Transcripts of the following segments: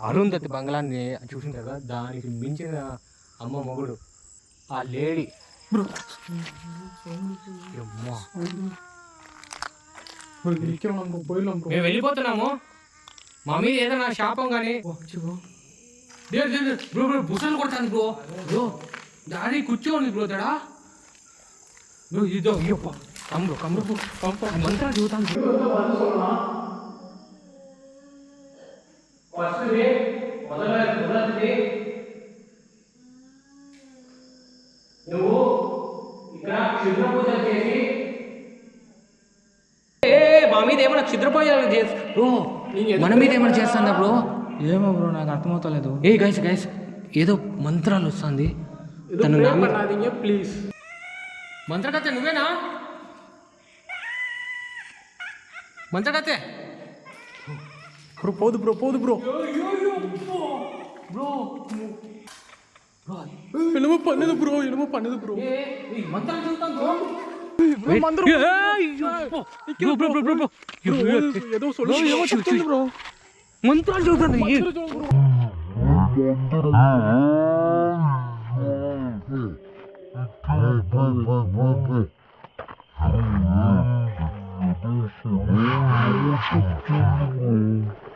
అరుంధతి బంగ్లాన్ని చూసిన కదా దానికి మించిన అమ్మ మొగుడు ఆ లేడీ. బ్రో మేము వెళ్ళిపోతున్నాము. మా మీద ఏదైనా శాపం కానీ బ్రో బ్రో బుసలు కొడతాను బ్రో. బ్రో డాడీ కూర్చోండి బ్రో తడా. బ్రో ఇదో అయ్యప్ప కమ్రు కమ్రు మంత్రాలు చూతాను ఫస్ట్ డే మొదల మొదటిది నువ్వు ఇక్కడ క్షుద్ర పూజ చేసి ఏ మా మీద ఏమైనా క్షుద్ర పూజ చేసి బ్రో మన మీద ఏమైనా చేస్తుందా బ్రో? ఏమో బ్రో నాకు అర్థమవుతలేదు. ఏ గైస్ గైస్ ఏదో మంత్రాలు వస్తుంది. తను నా మీద ప్లీజ్ మంత్రకథ నువ్వేనా మంత్రకథే బ్రో పోదు బ్రో పోదు బ్రో బ్రో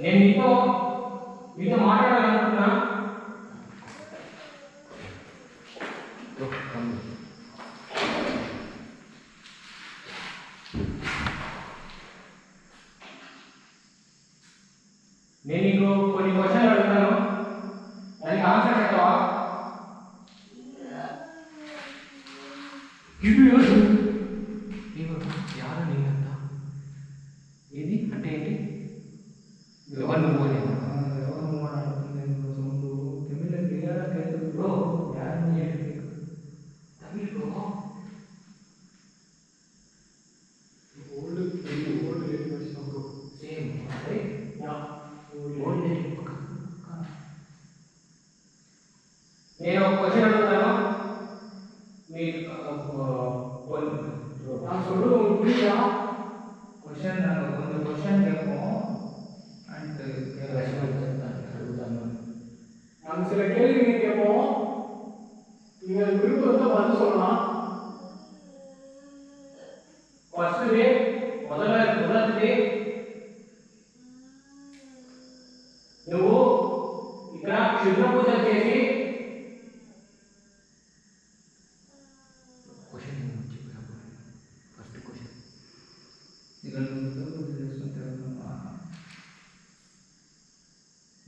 నేను మీతో మీతో మాట్లాడాలనుకుంటున్నా. నేను నీకు కొన్ని క్వశ్చన్లు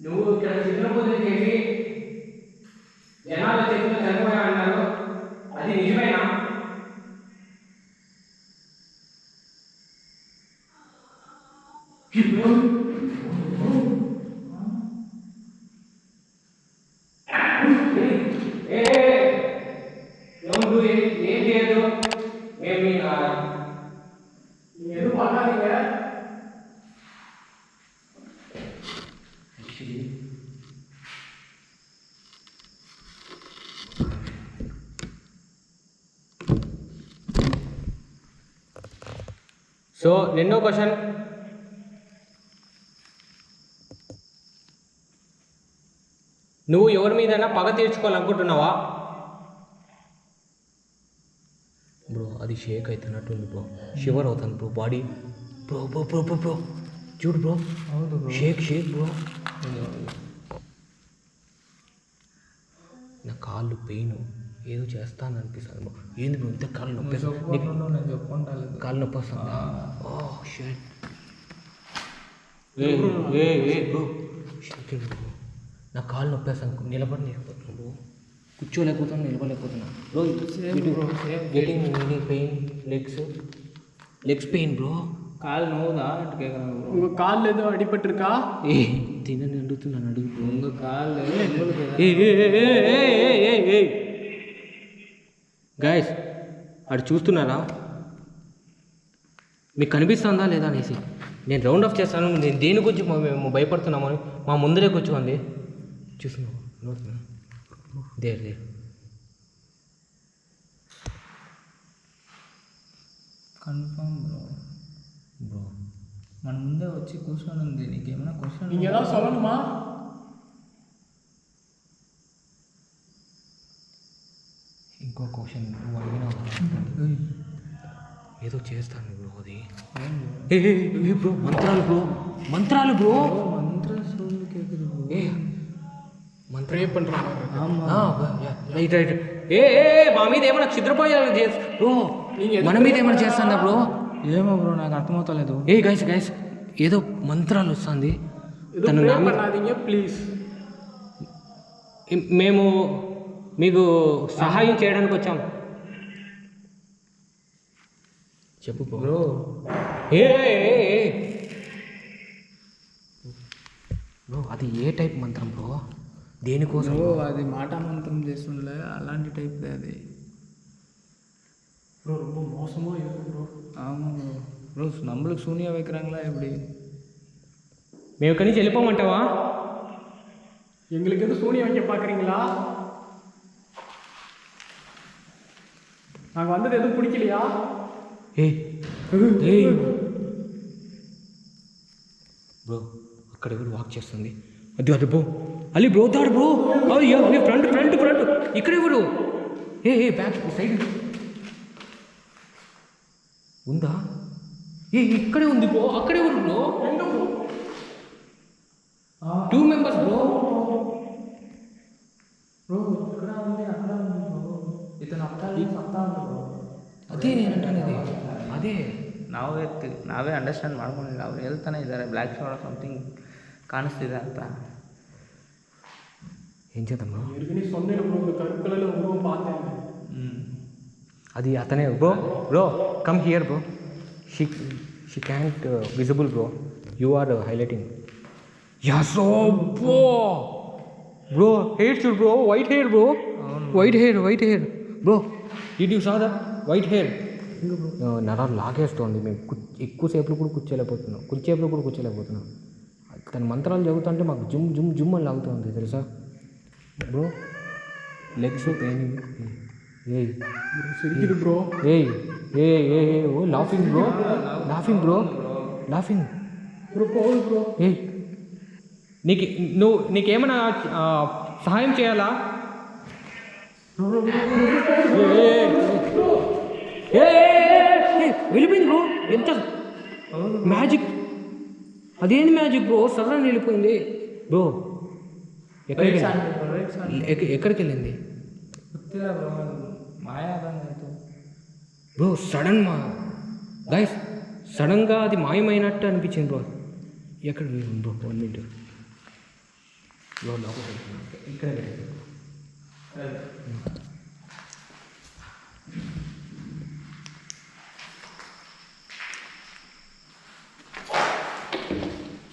నువ్వు ఇక్కడ క్షుద్ర పూజ చేసి సో రెండో క్వశ్చన్. నువ్వు ఎవరి మీదైనా పగ తీర్చుకోవాలనుకుంటున్నావా? బ్రో అది షేక్ అవుతున్నట్టుంది బ్రో. షివర్ అవుతుంది bro body. Bro bro bro bro bro. చూడు బ్రో. Shake shake bro. నా కాళ్ళు పెయిన్. ఏదో చేస్తాను అనిపిస్తుంది ఏంది నువ్వు ఇంత కాళ్ళు నొప్పి కాళ్ళు నొప్పి వస్తుందా ఓ షర్ట్ నా కాలు నొప్పేస్తాను నిలబడి నిలబడలేకపోతున్నాను బ్రో కూర్చోలేకపోతున్నా నిలబడలేకపోతున్నా. Bro getting pain legs legs pain bro. కాలు நோவுதா கேட்குறாங்க உங்கள் காலில் ஏதோ ఏ ஏ தின நடுத்து நான் நடுவு ఏ காலில் గాయస్ అటు చూస్తున్నారా? మీకు కనిపిస్తుందా లేదా అనేసి? నేను రౌండ్ ఆఫ్ చేస్తాను. నేను దేని గురించి మా- మేము భయపడుతున్నామని మా ముందరే కూర్చోండి. చూస్తున్నావు there there confirm bro bro మన ముందే వచ్చి కూర్చొని ఉంది. నీకేమైనా క్వశ్చన్ ఇంకో క్వశ్చన్ నువ్వు అడిగినావు ఏదో చేస్తాను బ్రో అది. ఏ బ్రో మంత్రాలు బ్రో. మంత్రాలు బ్రో. మంత్ర ఏ మంత్రం ఏ పండ్రా రైట్ రైట్. ఏ ఏ మా మీద ఏమైనా క్షుద్రపాయాలు బ్రో మన మీద ఏమైనా చేస్తాందా బ్రో? ఏమో బ్రో నాకు అర్థమవుతలేదు. ఏ గైస్ గైస్ ఏదో మంత్రాలు వస్తుంది. తను ప్లీజ్ మేము మీకు సహాయం చేయడానికి వచ్చాం చెప్పు బ్రో ఏ ఏ, ఏ, ఏ. బ్రో అది ఏ టైప్ మంత్రం బ్రో దేనికోసం బ్రో అది మాట మంత్రం చేస్తుండే అలాంటి టైప్దే అది ப்ரோ ரொம்ப மோசமா இருக்கு ப்ரோ ஆமாம் ப்ரோ ப்ரோ நம்மளுக்கு சூனியா வைக்கிறாங்களா எப்படி మేము ఇక్కడి నుంచి వెళ్ళిపోమంటావా எங்களுக்கு எதுவும் சூனியம் வைக்க பாக்குறீங்களா நாங்க வந்தது எதுவும் பிடிக்கலையா ఏ ఏ బ్రో అక్కడ ఎవరు వాక్ చేస్తుంది అది అది బ్రో అల్లి బ్రో దాడు బ్రో అయ్యో ఫ్రంట్ ఫ్రంట్ ఫ్రంట్ ఇక్కడ ఎవరు ఏ ఏ బ్యాక్ సైడ్ ఉందా ఏ ఇక్కడే ఉంది బ్రో అక్కడే ఎవరు bro two members bro bro ಅದೇ ಅದೇ ನಾವೇ ನಾವೇ ಅಂಡರ್ಸ್ಟ್ಯಾಂಡ್ ಮಾಡ್ಕೊಂಡಿಲ್ಲ. ಅವ್ರು ಹೇಳ್ತಾನೆ ಇದ್ದಾರೆ ಬ್ಲ್ಯಾಕ್ ಶಾರ್ಟ್ ಸಮಥಿಂಗ್ ಕಾಣಿಸ್ತಿದೆ ಅಂತ. ಹೆಂಚದಮ್ಮ ಅದು ಆತನೇ bro. Bro come here bro. She she can't visible bro. You are highlighting ಯಾಸೋ bro. Bro hair should bro. White hair bro. White hair white hair bro. Did you saw white hair నరాలు లాగేస్తోంది. మేము ఎక్కువసేపులు కూడా కూర్చోలేకపోతున్నాం. కుర్చేపులు కూడా కూర్చోలేకపోతున్నాం. తన మంత్రాలు చదువుతుంటే మాకు జుమ్ జుమ్ జుమ్ అని లాగుతుంది తెలుసా? బ్రో. లెగ్స్ పెయిన్ ఏయ్. బ్రో ఏయ్ ఏ ఏ ఓ laughing bro. Laughing bro. Laughing bro bro. ఏయ్. నీకు నువ్వు నీకేమైనా సహాయం చేయాలా? వెళ్ళిపోయింది బ్రో ఎంత మ్యాజిక్ అదేంది మ్యాజిక్ బ్రో సడన్ వెళ్ళిపోయింది బ్రో ఎక్కడికి ఎక్కడికి వెళ్ళింది బ్రో సడన్ మా గైస్ సడన్గా అది మాయమైనట్టు అనిపించింది బ్రో ఎక్కడ బ్రో వన్ మినిట్ బ్రో లోపల ఇక్కడ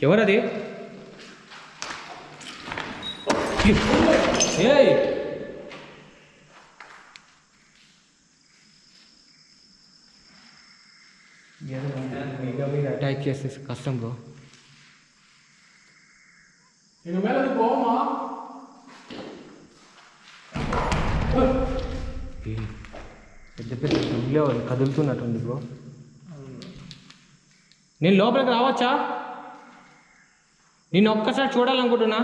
ఎవరది ఏయ్ అటాక్ చేసేసి కష్టం బ్రో ఇక మీద పోవమ్మా పెద్ద పెద్ద దుబ్బులే కదులుతున్నట్టుంది బ్రో. నేను లోపలికి రావచ్చా? నేను ఒక్కసారి చూడాలనుకుంటున్నా.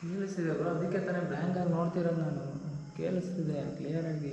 ಕೇಳಿಸಿದೆ ಬ್ರೋ ಅದಕ್ಕೆ ತಾನೇ ಬ್ಲ್ಯಾಂಕಾಗಿ ನೋಡ್ತಿರೋದು ನಾನು ಕೇಳಿಸ್ತಿದೆ ಕ್ಲಿಯರಾಗಿ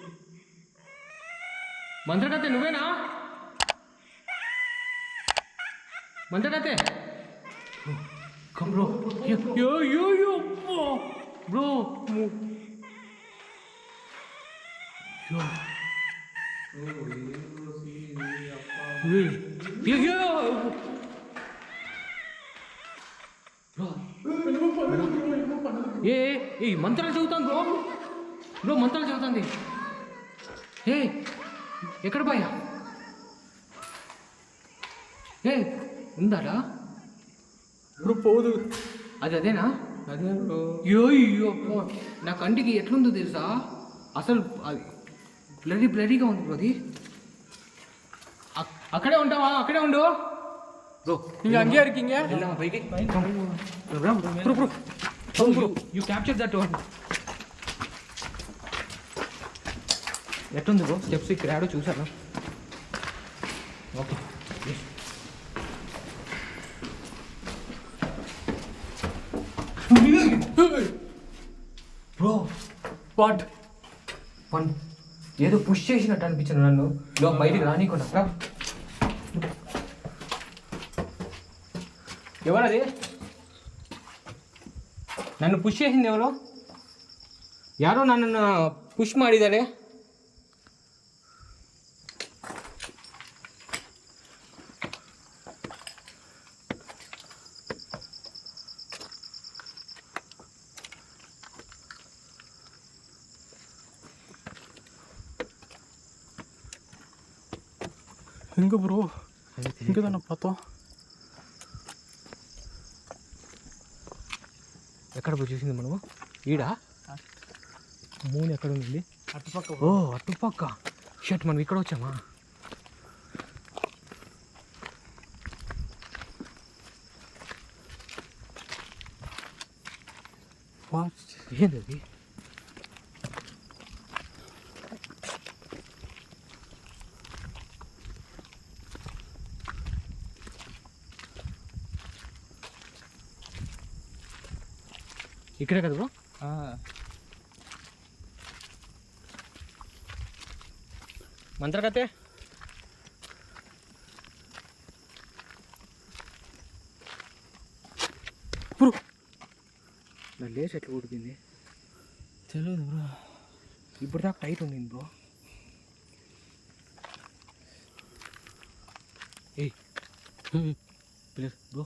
మంత్రకథ నువ్వేనా? మంత్రకథ బ్రో యో యో యో బ్రో యో. ఏ ఏ, ఏ మంత్రాలు చదువుతాను బ్రో. బ్రో మంత్రాలు చదువుతుంది ఏ ఎక్కడ పోయా? ఏ ఉందాడా పోదు. అది అదేనా? అదే అయ్యో అయ్యో నా కంటికి ఎట్లుందో తెలుసా? అసలు అది బ్లరీ బ్లరీగా ఉంది బ్రో అది. అక్కడే ఉంటావా? అక్కడే ఉండు. బ్రో ఇవి అంగే ఇరికింగే వెళ్ళామా పైకి. Bro bro bro. You capture that one ఎట్లుంది బ్రో స్టెప్స్ ఇక్కడ ఆడో చూసాను ఓకే బ్రో వాట్ వన్ ఏదో పుష్ చేసినట్టు అనిపించింది నన్ను లో బయటికి రానికుండా రా. ఎవరది నన్ను పుష్ చేసింది ఎవరు ಯಾರೋ ನನ್ನನ್ನು ಪುಷ್ ಮಾಡಿದ್ದಾರೆ எங்க ப்ரோ இங்க தானே பார்த்தோம் ఎక్కడ పోయి చూసింది మనము ఈడ మూన్ ఎక్కడ ఉంది అటుపక్క ఓ అటుపక్క షర్ట్ మనం ఇక్కడ వచ్చామా వాట్ ఏంది అది ఇక్కడే కదా బ్రో? మంత్రకతే బ్రో. నా లేస్ ఎట్లా ఊడిపోయింది తెలియదు బ్రో. ఇప్పుడు దాకా టైట్ ఉండింది బ్రో. ఏయ్. Please bro.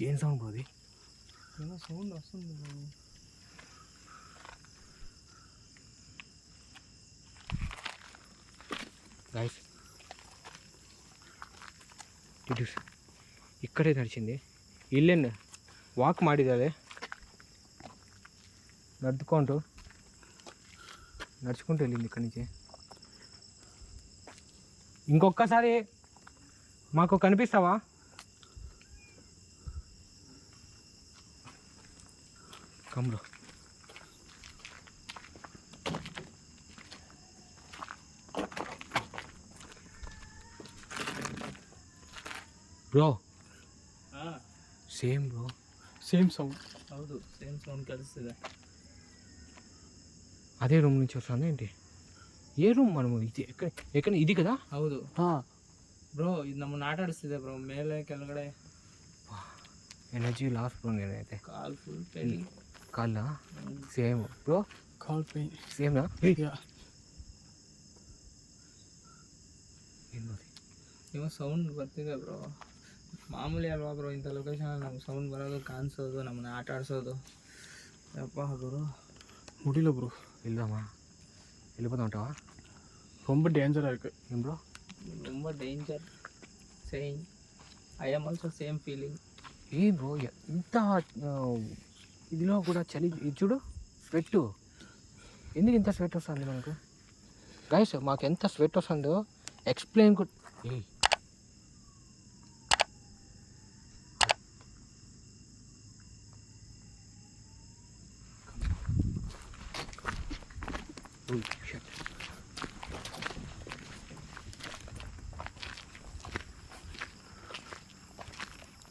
ఏం సౌండ్ అది? సౌండ్ వస్తుంది ఇక్కడే నడిచింది. ఇల్లు వాక్ మాడిదే ನಡೆದುಕೊಂಡು నడుచుకుంటూ వెళ్ళింది ఇక్కడి నుంచి. ఇంకొకసారి మాకు కనిపిస్తావా? కమ్లో bro same bro same sound ಹೌದು ಸೇಮ್ ಸೌಂಡ್ ಕಲಿಸ್ತಿದೆ అదే రూమ్ నుంచి వస్తుంది ఏంటి ఏ రూమ్ మనము ఇది ఎక్కడ ఎక్కడ ఇది కదా ಹೌದು ಹಾಂ ಬ್ರೋ ಇದು ನಮ್ಮನ್ನ ಆಟ ಆಡಿಸ್ತಿದೆ ಬ್ರೋ ಮೇಲೆ ಕೆಳಗಡೆ ఎనర్జీ లాస్ బ్రో నేనైతే ಕಾಲ್ ಫುಲ್ ಪೇನ್ ಕಾಲ್? ಸೇಮ್. ಬ್ರೋ? ಕಾಲ್ ಪೇನ್ ಸೇಮ್ ನೀವು ಸೌಂಡ್ ಬರ್ತಿದೆ ಬ್ರೋ. ಮಾಮೂಲಿ ಅಲ್ವಾ ಬ್ರೋ ಇಂಥ ಲೊಕೇಶನ್ ನಮ್ಗೆ ಸೌಂಡ್ ಬರೋದು ಕಾಣಿಸೋದು ನಮ್ಮನ್ನ ಆಟ ಯಪ್ಪಾ ಯಪ್ಪ ಹಾಕೋರು ಮುಡಿಲ್ಲ ಬ್ರೋ. ಇಲ್ಲಮ್ಮ ಎಲ್ಲಿ ಬಂದಾ ರೊಂಬ ಡೇಂಜರ್ ಆಯ್ತು. ಏನು bro? ರೊಂಬ danger same I am also same feeling ಏ ಬ್ರೋ ಇಂಥ ఇదిలో కూడా చలి చూడు స్వెట్ ఎందుకు ఇంత స్వెట్ వస్తుంది మనకు? గైస్ మాకు ఎంత స్వెట్ వస్తుందో ఎక్స్ప్లెయిన్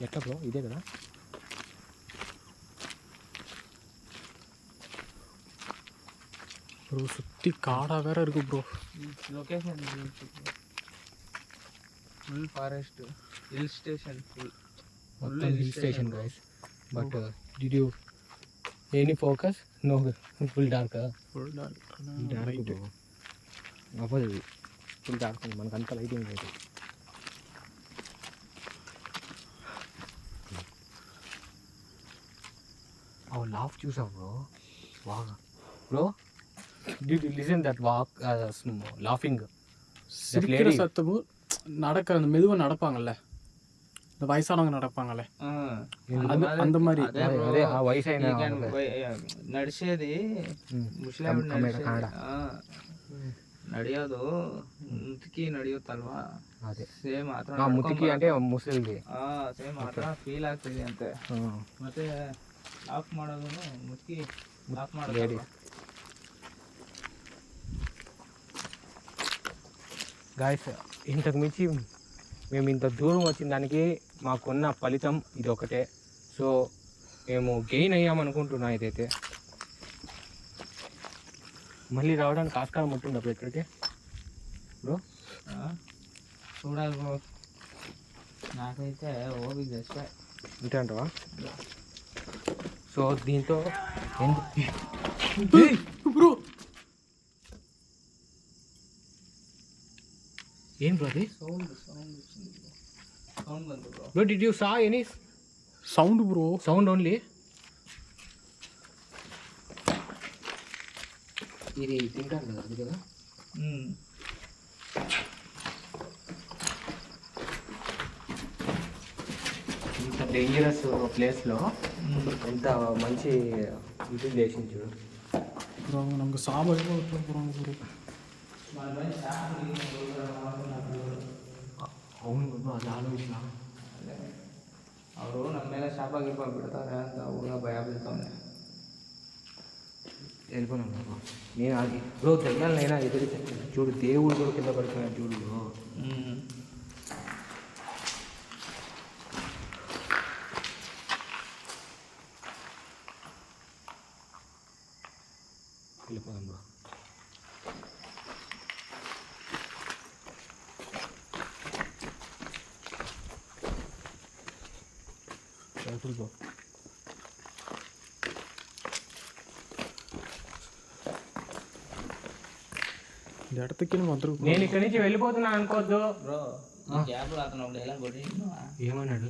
ఎట్లా బ్రో ఇదే కదా? சுற்றி காடாக வேற இருக்கு bro location full forest hill station full మొత్తం hill station guys but did you any focus no full dark full dark అవ్వదు ఫుల్ డార్క్ మనకు అంత లైటింగ్ లేదు ఓ లాఫ్ చూసావు బ్రో బాగా bro Did listen that walk laughing சிரிக்கிற சத்தமும் நடக்கிற அந்த மெதுவாக நடப்பாங்கல்ல இந்த வயசானவங்க நடப்பாங்கல்ல அது அந்த மாதிரி అదే bro. అదే ఆ వయసు అయిన You can wai- నడిచేది ಮುಸ್ಲಿಂ ಕಮ್- ಕನ್ನಡ, ಕನ್ನಡ. ನಡೆಯೋದು ಮುದುಕಿ ನಡೆಯುತ್ತಲ್ವಾ అదే ಸೇಮ್ ಮಾತ್ರ ఆ ముతికి అంటే ముసలిది ಸೇಮ್ ಮಾತ್ರ ಫೀಲ್ ಆಗ್ತಿದೆ ಅಂತೆ ఆ, ಮತ್ತೆ ಆಫ್ ಮಾಡೋದು ಮುದುಕಿ ಆಫ್ Lady. ಮಾಡೋದು గాయస్ ఇంతకు మించి మేము ఇంత దూరం వచ్చిన దానికి మాకున్న ఫలితం ఇది ఒకటే సో మేము గెయిన్ అయ్యామనుకుంటున్నాం ఇదైతే. మళ్ళీ రావడానికి ఆస్కారం ఉంటుంది అప్పుడు ఇక్కడికి? బ్రో చూడాలి బ్రో నాకైతే ఓవి చేస్తా అంతే అంటవా? సో దీంతో ఎందుకు ఏం ప్రతి sound sound sound bro did you saw any sound bro sound only ఇది తింటాను కదా అది కదా? ఇంత డేంజరస్ ప్లేస్లో ఇంత మంచి ఇది చేసింది చూడు. నమ్మకు సాబ్ అయిపోతుంది ಅವನು ಬಂದು ಅದು ಅವರು ನಮ್ಮ ಮೇಲೆ ಶಾಪ ಗೀಪ ಬಿಡ್ತಾರೆ ಅಂತ ಅವ್ರನ್ನ ಭಯ ಬೀಳ್ತಾವನೆ. ಹೇಳ್ಬೋದು ನಮ್ಮ ನೀನು ಆಗಿ ಬ್ರೋ ತೆಗ್ನಲ್ಲಿ ಏನಾಗಿದೆ? ಚೂಡು ದೇವ್ರುಗಳು ಬರ್ತಾನೆ ಚೂಡು ಹ್ಞೂ ఎత్తకిన మొదలు నేను ఇక్కడి నుంచి వెళ్ళిపోతున్నాను అనుకోవద్దు. ఏమన్నాడు?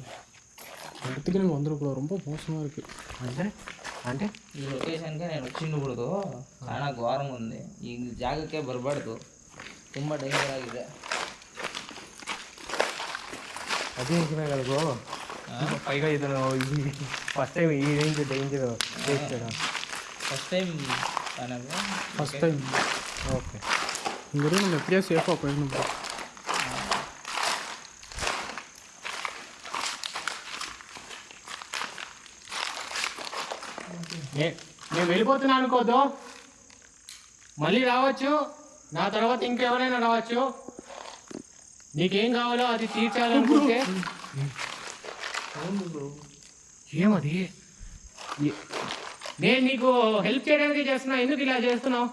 இடத்துக்கு நீங்கள் வந்துடக்கூடாது రొంప மோசமாக இருக்குது అంటే? అంటే? ఈ లొకేషన్కి నేను వచ్చినప్పుడు చాలా ఘోరంగా ఉంది. ఈ జాగకే బరబడదు ತುಂಬ డేంజర్ ಆಗಿದೆ అదే ఇంకనే కదా బ్రో. పైగా ఇతను ఫస్ట్ టైం ఈ range danger first time first time okay ಗುರು ನಮ್ಮ ಎಪ್ಪಡೇ ಸೇಫ್ ಹಾಕೊಂಡು ಬ್ರೋ నేను వెళ్ళిపోతున్నాను అనుకోద్దు మళ్ళీ రావచ్చు. నా తర్వాత ఇంకెవరైనా రావచ్చు. నీకేం కావాలో అది తీర్చాలనుకుంటే. ఏమది? నేను నీకు హెల్ప్ చేయడానికి చేస్తున్నా. ఎందుకు ఇలా చేస్తున్నావు?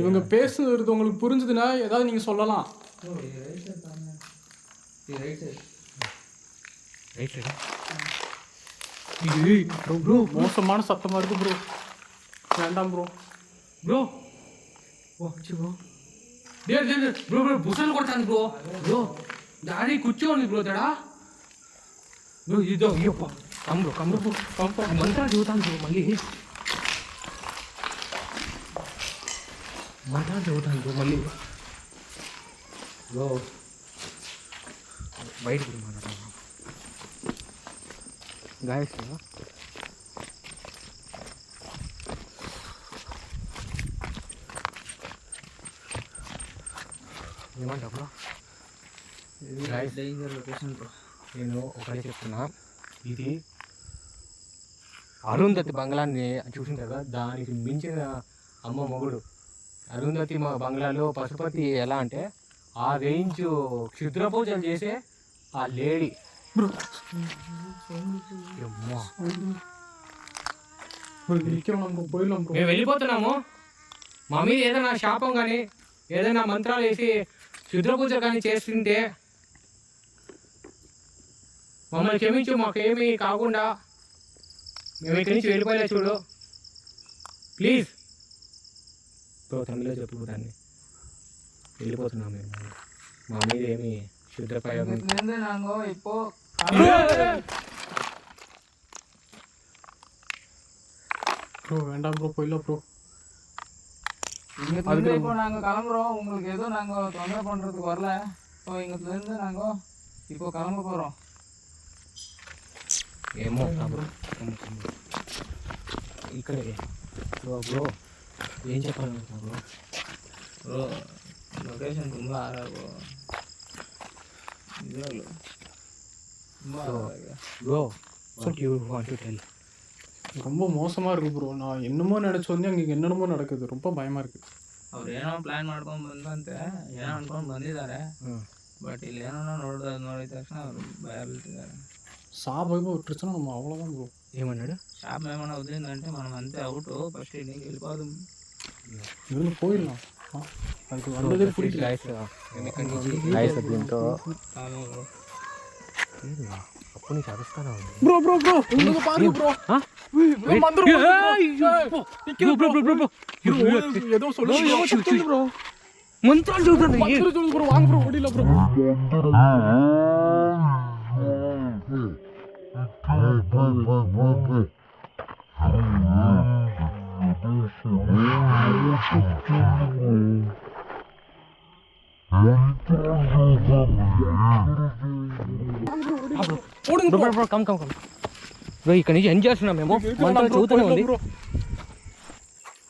இவங்க பேசுறது உங்களுக்கு புரிஞ்சதுன்னா ஏதாவது நீங்கள் சொல்லலாம். இது ப்ரோ மோசமான சத்தமாக இருக்குது ப்ரோ வேண்டாம் ப்ரோ ப்ரோ ஓ ப்ரோ டே டே ப்ரோ ப்ரோ புசలు కొడతాను బ్రో ப்ரோ ப்ரோ కుర్చీ ఉంది బ్రో ப்ரோ బ్రో ఇదో Ayyappa come bro bro bro come bro మంత్రాలు చదువుతాను బ్రో మళ్ళీ మా దాంట్లో ఒకటి మళ్ళీ లో బయటికి గాయస్ ఏమంటా బ్రో? డేంజర్ లొకేషన్ బ్రో నేను ఒకటే చెప్తున్నా. ఇది అరుంధతి బంగ్లాన్ని చూసిన కదా? దానికి మించిన అమ్మ మొగుడు. అరుంధతి మా బంగ్లాలో పశుపతి ఎలా అంటే ఆ రేంజ్ క్షుద్ర పూజలు చేసే ఆ లేడీ. మేము వెళ్ళిపోతున్నాము. మా మీద ఏదైనా శాపం కానీ ఏదైనా మంత్రాలు వేసి క్షుద్ర పూజ కానీ చేస్తుంటే మమ్మల్ని క్షమించు మాకేమీ కాకుండా మేము ఇక్కడి నుంచి వెళ్ళిపోయలే చూడు. ప్లీజ్. బ్రో తమిళలో చెప్పు దాన్ని వెళ్ళిపోతున్నాం మేము మా మీద ఏమి శుద్ర ప్రయోగం இதுலேருந்து நாங்கள் இப்போ ப்ரோ வேண்டாம் ப்ரோ போயிடலாம் ப்ரோ இங்கேருந்து இப்போ நாங்கள் கிளம்புறோம் உங்களுக்கு எதுவும் நாங்கள் தொந்தரவு பண்ணுறதுக்கு வரல ஸோ இங்கேருந்து நாங்கள் இப்போ கிளம்ப போகிறோம் ఏమో బ్రో ఇక్కడ బ్రో బ్రో ఏం చెప్పాలనుకుంటున్నా బ్రో ಬ್ರೋ ಲೊಕೇಶನ್ ತುಂಬ ಆರ ಬ್ರೋ ನಿಜವಾಗ್ಲು ತುಂಬ bro what you want to tell ரொம்ப மோசமா இருக்கு ப்ரோ நான் என்னமோ நினைச்சு வந்து அங்கே என்னென்னமோ நடக்குது ரொம்ப பயமா இருக்கு ಅವ್ರು ಏನೋ ಪ್ಲ್ಯಾನ್ ಮಾಡ್ಕೊಂಡು ಬಂದಂತೆ ಏನೋ ಅನ್ಕೊಂಡು ಬಂದಿದ್ದಾರೆ ಬಟ್ ಇಲ್ಲಿ ಏನೋ ನೋಡಿದ ನೋಡಿದ ತಕ್ಷಣ ಅವರು ಭಯ ಬೀಳ್ತಿದ್ದಾರೆ சாபகமாக விட்டுருச்சுன்னா நம்ம அவ்வளோதான் ப்ரோ ఏమన్నాడు? షాప్ ఏమైనా వదిలిందంటే మనం అంతే అవుట్ ఫస్ట్ ఇంటికి వెళ్ళిపోదాం. పోయినా? బ్రో బ్రో బ్రో మంత్రాలు bro come come come bro ఇక్కడ నుంచి ఎంజాయ్ చేస్తున్నాం మేము మంత్రాలు చదువుతూనే ఉంది